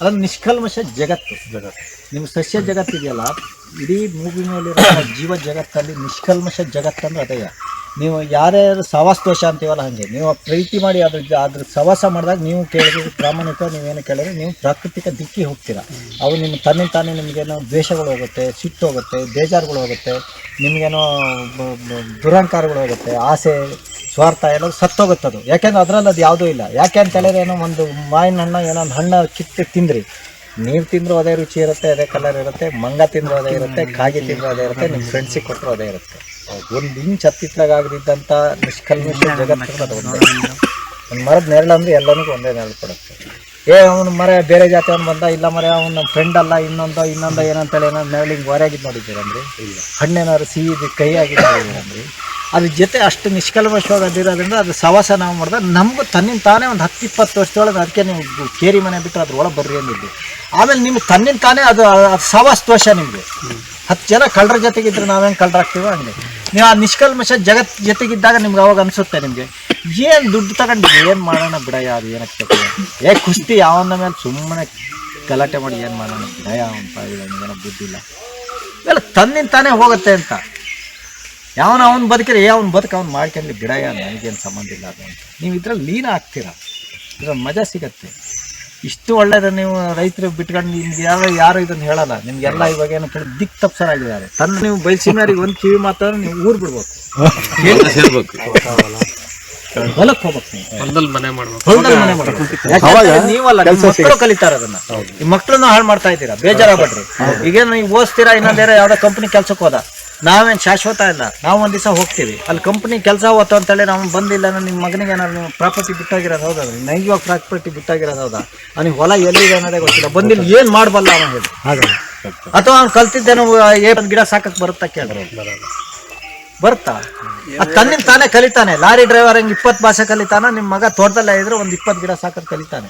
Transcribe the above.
ಅದೊಂದು ನಿಷ್ಕಲ್ಮಶ ಜಗತ್ತು. ಜಗತ್ತು ನಿಮ್ಮ ಸಸ್ಯ ಜಗತ್ತಿದೆಯಲ್ಲ ಇಡೀ ಮೂವಿ ಮೇಲಿರೋ ಜೀವ ಜಗತ್ತಲ್ಲಿ ನಿಷ್ಕಲ್ಮಶ ಜಗತ್ತಂದ್ರೆ ಅದೇ. ನೀವು ಯಾರ್ಯಾರು ಸವಾಸ ದೋಷ ಅಂತೀವಲ್ಲ ಹಾಗೆ, ನೀವು ಪ್ರೀತಿ ಮಾಡಿ ಅದ್ರ ಅದ್ರ ಸವಾಸ ಮಾಡಿದಾಗ ನೀವು ಕೇಳಿದ್ರೆ ಪ್ರಾಮಾಣಿಕ, ನೀವೇನು ಕೇಳಿದ್ರೆ ನೀವು ಪ್ರಾಕೃತಿಕ ದಿಕ್ಕಿ ಹೋಗ್ತೀರಾ. ಅವು ನಿಮ್ಮ ತನ್ನಿಂದ ತಾನೇ ನಿಮಗೇನೋ ದ್ವೇಷಗಳು ಹೋಗುತ್ತೆ, ಸಿಟ್ಟು ಹೋಗುತ್ತೆ, ಬೇಜಾರುಗಳು ಹೋಗುತ್ತೆ, ನಿಮಗೇನೋ ದುರಂಕಾರಗಳು ಹೋಗುತ್ತೆ, ಆಸೆ ಸ್ವಾರ್ಥ ಏನೋ ಸತ್ತೋಗುತ್ತದು. ಯಾಕೆಂದ್ರೆ ಅದರಲ್ಲಿ ಅದು ಯಾವುದೂ ಇಲ್ಲ. ಯಾಕೆ ಅಂತ ಹೇಳಿದ್ರೆ ಏನೋ ಒಂದು ಮಾವಿನ ಹಣ್ಣು ಏನೋ ಒಂದು ಹಣ್ಣು ಕಿತ್ತು ತಿಂದ್ರಿ. ನೀರು ತಿಂದರೂ ಅದೇ ರುಚಿ ಇರುತ್ತೆ ಅದೇ ಕಲರ್ ಇರುತ್ತೆ ಮಂಗ ತಿಂದರೂ ಅದೇ ಇರುತ್ತೆ ಕಾಗಿ ತಿಂದ್ರು ಅದೇ ಇರುತ್ತೆ ನಿಮ್ಮ ಫ್ರೆಂಡ್ಸಿಗೆ ಕೊಟ್ಟರು ಅದೇ ಇರುತ್ತೆ. ಒಂದು ಇಂಚ್ ಹತ್ತಿತ್ತಾಗಿದ್ದಂಥ ನಿಷ್ಕಲ್ಮಿಷ ಜಗತ್ತು ಅದು ಒಂದೇ. ಒಂದು ಮರದ ನೆರಳು ಅಂದರೆ ಎಲ್ಲನಿಗೂ ಒಂದೇ ನೆರಳು ಕೊಡುತ್ತೆ. ಏ ಅವನು ಮರ ಬೇರೆ ಜಾತಿ ಅವ್ನು ಬಂದ ಇಲ್ಲ ಮರ ಅವನ ಫ್ರೆಂಡ್ ಅಲ್ಲ ಇನ್ನೊಂದು ಇನ್ನೊಂದು ಏನಂತೇಳಿ ಏನೋ ನೆರಳಿಗೆ ಹೊರಗಿದ್ದು ಇಲ್ಲ. ಹಣ್ಣೇನಾದ್ರು ಸಿಹಿ ಕೈ ಆಗಿದ್ದು ನೋಡಿದ್ದೀರಂದ್ರಿ ಅದ್ರ ಜೊತೆ ಅಷ್ಟು ನಿಷ್ಕಲ್ಮಶವಾಗಿ ಅದಿರೋದ್ರಿಂದ ಅದು ಸವಾಸ ನಾವು ಮಾಡಿದಾಗ ನಮಗೂ ತನ್ನಿಂದ ತಾನೇ ಒಂದು ಹತ್ತು, ಇಪ್ಪತ್ತು ವರ್ಷದೊಳಗೆ ಅದಕ್ಕೆ ನೀವು ಕೇರಿ ಮನೆ ಬಿಟ್ಟರೆ ಅದ್ರೊಳಗೆ ಬರ್ರಿ ಅಂದಿದ್ದು ಆಮೇಲೆ ನಿಮ್ಗೆ ತನ್ನಿಂದ ತಾನೇ ಅದು ಅದು ಸವಾಸ ದೋಷ ನಿಮಗೆ ಹತ್ತು ಜನ ಕಳ್ಳರ ಜೊತೆಗಿದ್ರೆ ನಾವೇನು ಕಳ್ಳರಾಗ್ತೀವೋ ಹಂಗೆ. ನೀವು ಆ ನಿಷ್ಕಲ್ಮಶ ಜಗತ್ ಜೊತೆಗಿದ್ದಾಗ ನಿಮ್ಗೆ ಅವಾಗ ಅನಿಸುತ್ತೆ ನಿಮಗೆ, ಏನು ದುಡ್ಡು ತಗೊಂಡು ಏನು ಮಾಡೋಣ ಬಿಡ ಅದು ಏನಕ್ಕೆ ಏ, ಕುಸ್ತಿ, ಯಾವನ ಮೇಲೆ ಸುಮ್ಮನೆ ಗಲಾಟೆ ಮಾಡಿ ಏನು ಮಾಡೋಣ ಭಯ ಅಂತ ಏನೋ ಬುದ್ಧಿ ಇಲ್ಲ. ಇವೆಲ್ಲ ತನ್ನಿಂದ ತಾನೇ ಹೋಗುತ್ತೆ ಅಂತ. ಯಾವನ ಅವ್ನು ಬದುಕಿದ್ರೆ ಏ ಅವ್ನು ಬದುಕು ಅವ್ನು ಮಾಡ್ಕೊಂಡು ಬಿಡಯ ನನಗೇನು ಸಂಬಂಧ ಇಲ್ಲ ಅದು ಅಂತ ನೀವು ಇದ್ರಲ್ಲಿ ಲೀನ ಆಗ್ತೀರಾ? ಇದ್ರ ಮಜಾ ಸಿಗತ್ತೆ. ಇಷ್ಟು ಒಳ್ಳೇದು ನೀವು ರೈತರು ಬಿಟ್ಕೊಂಡು ನಿಮ್ಗೆ ಯಾರು ಯಾರು ಇದನ್ನು ಹೇಳಲ್ಲ. ನಿಮ್ಗೆಲ್ಲ ಇವಾಗ ಏನು ಕೇಳಿ ದಿಕ್ ತಪ್ಸರಾಗಿದ್ದಾರೆ. ತನ್ನ ನೀವು ಬಯಸಿನವರಿಗೆ ಒಂದು ಕಿವಿ ಮಾತಾದ್ರೆ ನೀವು ಊರು ಬಿಡ್ಬೇಕು. ಸೇರ್ಬೇಕು. ಹೊಲಕ್ಕೆ ಹೋಗ್ಬೇಕು ನೀವು. ಹೊಲದಲ್ಲಿ ಮನೆ ಮಾಡ್ಬೇಕು. ಹೊಲದಲ್ಲಿ ಮನೆ ಮಾಡ್ಬೇಕು. ಯಾಕಂದ್ರೆ ನೀವಲ್ಲ ಮಕ್ಕಳು ಕಲಿತಾರ ಅದನ್ನ ಈ ಮಕ್ಕಳನ್ನ ಹಾಳು ಮಾಡ್ತಾ ಇದ್ದೀರಾ ಬೇಜಾರಾಗ್ಬೇಡ್ರಿ. ಈಗೇನು ನೀವು ಓದ್ತೀರಾ ಇನ್ನೊಂದೇರ ಯಾವ್ದೋ ಕಂಪ್ನಿ ಕೆಲ್ಸಕ್ಕೆ ಹೋದ? ನಾವೇನ್ ಶಾಶ್ವತ ಇಲ್ಲ. ನಾವು ಒಂದು ದಿವಸ ಹೋಗ್ತೀವಿ. ಅಲ್ಲಿ ಕಂಪ್ನಿ ಕೆಲಸ ಹೋತು ಅಂತೇಳಿ ನಾವು ಬಂದಿಲ್ಲ ಅಂದ್ರೆ ನಿಮ್ಮ ಮಗನಿಗೆ ನಾನು ಪ್ರಾಪರ್ಟಿ ಬಿಟ್ಟಾಗಿರೋದು ಹೌದಾ? ನೈಜವಾಗ ಪ್ರಾಪರ್ಟಿ ಬಿಟ್ಟಾಗಿರೋದು ಹೌದಾ? ಅವ್ನಿಗೆ ಹೊಲ ಎಲ್ಲಿದೆ ಅನ್ನೋದೇ ಗೊತ್ತಿಲ್ಲ. ಬಂದಿಲ್ಲ. ಏನು ಮಾಡಬಲ್ಲ ಅವನು ಹೇಳಿ. ಅಥವಾ ಅವ್ನು ಕಲ್ತಿದ್ದೇನೋ ಏನು ಗಿಡ ಸಾಕಕ್ಕೆ ಬರುತ್ತಾ ಕೇಳಿದ್ರೆ ಬರುತ್ತಾ? ಅದು ತನ್ನಿಂದ ತಾನೇ ಕಲಿತಾನೆ. ಲಾರಿ ಡ್ರೈವರ್ ಹಂಗೆ ಇಪ್ಪತ್ತು ಭಾಷೆ ಕಲಿತಾನ ನಿಮ್ಮ ಮಗ ತೋಟದಲ್ಲೇ ಇದ್ರೆ ಒಂದು ಇಪ್ಪತ್ತು ಗಿಡ ಸಾಕಕ್ಕೆ ಕಲಿತಾನೆ.